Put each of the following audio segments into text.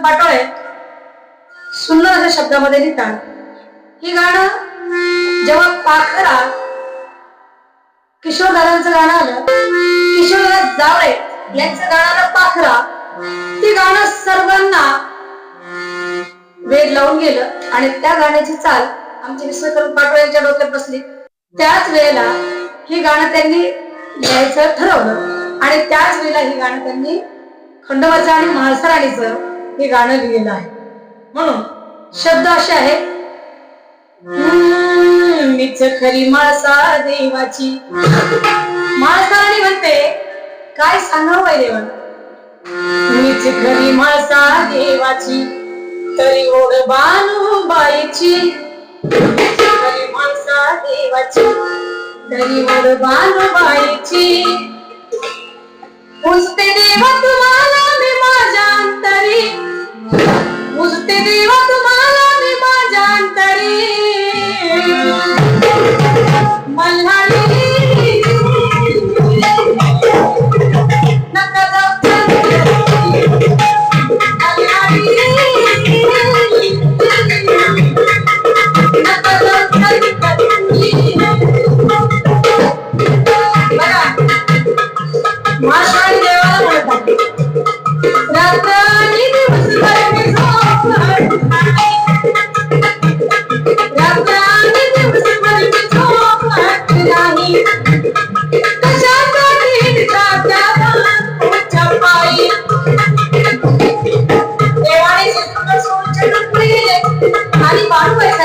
विश्वकरण पाटोळे सुंदर अशा शब्दामध्ये लिहितात. ही गाणं जेव्हा पाखरा किशोरदारांचं गाणं आलं किशोरदार जावळे यांचं गाणं आलं पाखरा ते गाणं सर्वांना वेग लावून गेलं आणि त्या गाण्याची चाल आमचे विश्वकरण पाटोळे यांच्या डोक्यात बसली. त्याच वेळेला हे गाणं त्यांनी लिहायचं ठरवलं आणि त्याच वेळेला हे गाणं त्यांनी खंडोबाचं आणि म्हाळसराणीचं हे गाणं लिहिलेलं आहे. म्हणून शब्द असे आहे मीच खरी माळसा देवाची. माळसाराणी म्हणते काय सांगावं आहे देवाला मीच खरी माळसा देवाची तरी ओढ बानू बाईची. खरी माळसा देवाची तरी ओढ बानू बाईची. Yeah.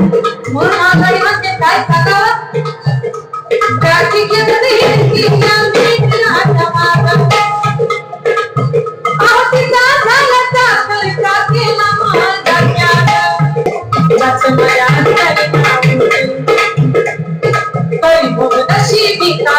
म्हणून आज आई म्हणते काय सांगावं गाठी घेतली हिंदी आमची आता माझा आवती का झाला साखर का केला माझा त्याग याच मला तरी बघ नशिबी का